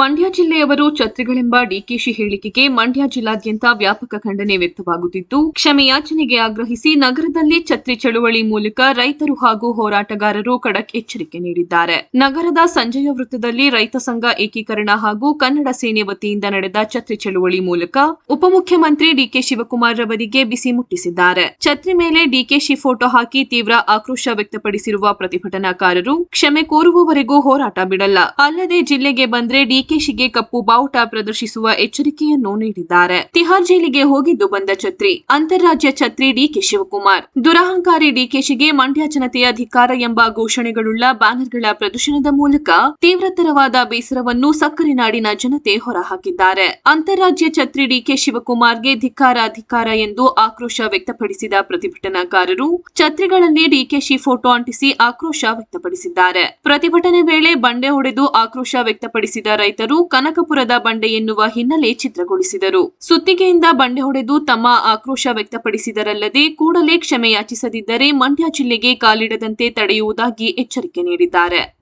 ಮಂಡ್ಯ ಜಿಲ್ಲೆಯವರು ಛತ್ರಿಗಳೆಂಬ ಡಿಕೆಶಿ ಹೇಳಿಕೆಗೆ ಮಂಡ್ಯ ಜಿಲ್ಲಾದ್ಯಂತ ವ್ಯಾಪಕ ಖಂಡನೆ ವ್ಯಕ್ತವಾಗುತ್ತಿದ್ದು, ಕ್ಷಮೆಯಾಚನೆಗೆ ಆಗ್ರಹಿಸಿ ನಗರದಲ್ಲಿ ಛತ್ರಿ ಚಳುವಳಿ ಮೂಲಕ ರೈತರು ಹಾಗೂ ಹೋರಾಟಗಾರರು ಖಡಕ್ ಎಚ್ಚರಿಕೆ ನೀಡಿದ್ದಾರೆ. ನಗರದ ಸಂಜಯ ವೃತ್ತದಲ್ಲಿ ರೈತ ಸಂಘ ಏಕೀಕರಣ ಹಾಗೂ ಕನ್ನಡ ಸೇನೆ ವತಿಯಿಂದ ನಡೆದ ಛತ್ರಿ ಚಳುವಳಿ ಮೂಲಕ ಉಪಮುಖ್ಯಮಂತ್ರಿ ಡಿಕೆ ಶಿವಕುಮಾರ್ ರವರಿಗೆ ಬಿಸಿ ಮುಟ್ಟಿಸಿದ್ದಾರೆ. ಛತ್ರಿ ಮೇಲೆ ಡಿಕೆಶಿ ಫೋಟೋ ಹಾಕಿ ತೀವ್ರ ಆಕ್ರೋಶ ವ್ಯಕ್ತಪಡಿಸಿರುವ ಪ್ರತಿಭಟನಾಕಾರರು, ಕ್ಷಮೆ ಕೋರುವವರೆಗೂ ಹೋರಾಟ ಬಿಡಲ್ಲ. ಅಲ್ಲದೆ ಜಿಲ್ಲೆಗೆ ಬಂದ್ರೆ ಡಿಕೆಶಿಗೆ ಕಪ್ಪು ಬಾವುಟ ಪ್ರದರ್ಶಿಸುವ ಎಚ್ಚರಿಕೆಯನ್ನು ನೀಡಿದ್ದಾರೆ. ತಿಹಾರ್ ಜೈಲಿಗೆ ಹೋಗಿದ್ದು ಬಂದ ಛತ್ರಿ. ಅಂತಾರಾಜ್ಯ ಛತ್ರಿ ಡಿಕೆ ಶಿವಕುಮಾರ್. ದುರಹಂಕಾರಿ ಡಿಕೆಶಿಗೆ ಮಂಡ್ಯ ಜನತೆಯ ಅಧಿಕಾರ ಎಂಬ ಘೋಷಣೆಗಳುಳ್ಳ ಬ್ಯಾನರ್ಗಳ ಪ್ರದರ್ಶನದ ಮೂಲಕ ತೀವ್ರತರವಾದ ಬೇಸರವನ್ನು ಸಕ್ಕರೆ ನಾಡಿನ ಜನತೆ ಹೊರಹಾಕಿದ್ದಾರೆ. ಅಂತಾರಾಜ್ಯ ಛತ್ರಿ ಡಿಕೆ ಶಿವಕುಮಾರ್ಗೆ ಧಿಕ್ಕಾರ ಅಧಿಕಾರ ಎಂದು ಆಕ್ರೋಶ ವ್ಯಕ್ತಪಡಿಸಿದ ಪ್ರತಿಭಟನಾಕಾರರು ಛತ್ರಿಗಳಲ್ಲಿ ಡಿಕೆಶಿ ಫೋಟೋ ಅಂಟಿಸಿ ಆಕ್ರೋಶ ವ್ಯಕ್ತಪಡಿಸಿದ್ದಾರೆ. ಪ್ರತಿಭಟನೆ ವೇಳೆ ಬಂಡೆ ಹೊಡೆದು ಆಕ್ರೋಶ ವ್ಯಕ್ತಪಡಿಸಿದ ರೈತರು ಕನಕಪುರದ ಬಂಡೆ ಎನ್ನುವ ಹಿನ್ನೆಲೆ ಚಿತ್ರಗೊಳಿಸಿದರು ಸುತ್ತಿಗೆಯಿಂದ ಬಂಡೆ ಹೊಡೆದು ತಮ್ಮ ಆಕ್ರೋಶ ವ್ಯಕ್ತಪಡಿಸಿದರಲ್ಲದೆ ಕೂಡಲೇ ಕ್ಷಮೆ ಯಾಚಿಸದಿದ್ದರೆ ಮಂಡ್ಯ ಜಿಲ್ಲೆಗೆ ಕಾಲಿಡದಂತೆ ತಡೆಯುವುದಾಗಿ ಎಚ್ಚರಿಕೆ ನೀಡಿದ್ದಾರೆ.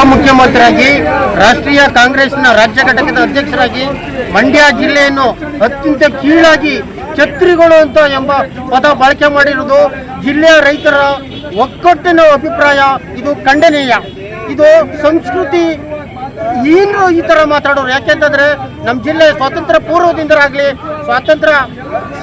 ಉಪಮುಖ್ಯಮಂತ್ರಿಯಾಗಿ, ರಾಷ್ಟ್ರೀಯ ಕಾಂಗ್ರೆಸ್ನ ರಾಜ್ಯ ಘಟಕದ ಅಧ್ಯಕ್ಷರಾಗಿ, ಮಂಡ್ಯ ಜಿಲ್ಲೆಯನ್ನು ಅತ್ಯಂತ ಕೀಳಾಗಿ ಛತ್ರಿಗಳು ಅಂತ ಎಂಬ ಪದ ಬಳಕೆ ಮಾಡಿರುವುದು ಜಿಲ್ಲೆಯ ರೈತರ ಒಕ್ಕಟ್ಟಿನ ಅಭಿಪ್ರಾಯ. ಇದು ಖಂಡನೀಯ. ಇದು ಸಂಸ್ಕೃತಿ ಏನು ಈ ಥರ ಮಾತಾಡೋರು. ಯಾಕೆಂತಂದ್ರೆ ನಮ್ಮ ಜಿಲ್ಲೆ ಸ್ವಾತಂತ್ರ್ಯ ಪೂರ್ವದಿಂದರಾಗಲಿ, ಸ್ವಾತಂತ್ರ್ಯ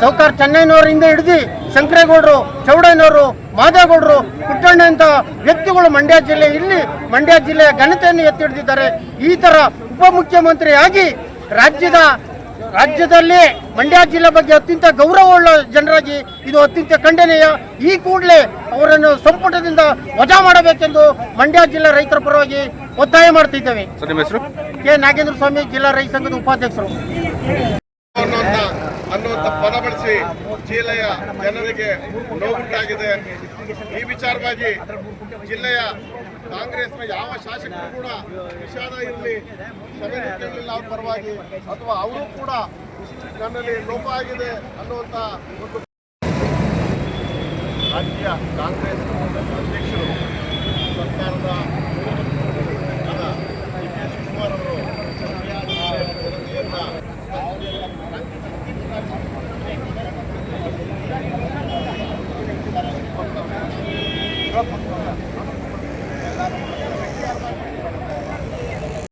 ಸೌಕಾರ ಚೆನ್ನೈನವರಿಂದ ಹಿಡಿದು ಶಂಕರೇಗೌಡರು ಚೌಡಯ್ಯನವರು ಮಾದೇಗೌಡರು ಪುಟ್ಟಣ್ಣ ಅಂತ ವ್ಯಕ್ತಿಗಳು ಮಂಡ್ಯ ಜಿಲ್ಲೆ ಇಲ್ಲಿ ಮಂಡ್ಯ ಜಿಲ್ಲೆಯ ಘನತೆಯನ್ನು ಎತ್ತಿ ಹಿಡಿದಿದ್ದಾರೆ ಈ ಥರ ಉಪಮುಖ್ಯಮಂತ್ರಿಯಾಗಿ ರಾಜ್ಯದ ರಾಜ್ಯದಲ್ಲಿ ಮಂಡ್ಯ ಜಿಲ್ಲೆ ಬಗ್ಗೆ ಅತ್ಯಂತ ಗೌರವವುಳ್ಳ ಜನರಾಗಿ ಇದು ಅತ್ಯಂತ ಖಂಡನೀಯ. ಈ ಕೂಡಲೇ ಅವರನ್ನು ಸಂಪುಟದಿಂದ ವಜಾ ಮಾಡಬೇಕೆಂದು ಮಂಡ್ಯ ಜಿಲ್ಲಾ ರೈತರ ಪರವಾಗಿ ಒತ್ತಾಯ ಮಾಡ್ತಿದ್ದೇವೆ. ಸರ್ ನಿಮ್ಮ ಹೆಸರು? ಕೆ. ನಾಗೇಂದ್ರ ಸ್ವಾಮಿ ಜಿಲ್ಲಾ ರೈತ ಸಂಘದ ಉಪಾಧ್ಯಕ್ಷರು. ಅನ್ನುವಂಥ ಅನ್ನುವಂಥ ಪದ ಬಳಸಿ ಜಿಲ್ಲೆಯ ಜನರಿಗೆ ನೋವುಂಟಾಗಿದೆ. ಈ ವಿಚಾರವಾಗಿ ಜಿಲ್ಲೆಯ ಕಾಂಗ್ರೆಸ್ನ ಯಾವ ಶಾಸಕರು ಕೂಡ ವಿಷಾದ ಇರಲಿ ಸಭೆ ಕೇಳಲಿಲ್ಲ ಅವ್ರ ಪರವಾಗಿ, ಅಥವಾ ಅವರು ಕೂಡ ನನ್ನಲ್ಲಿ ಲೋಪ ಆಗಿದೆ ಅನ್ನುವಂಥ ಒಂದು ರಾಜ್ಯ ಕಾಂಗ್ರೆಸ್ ಅಧ್ಯಕ್ಷರು Рад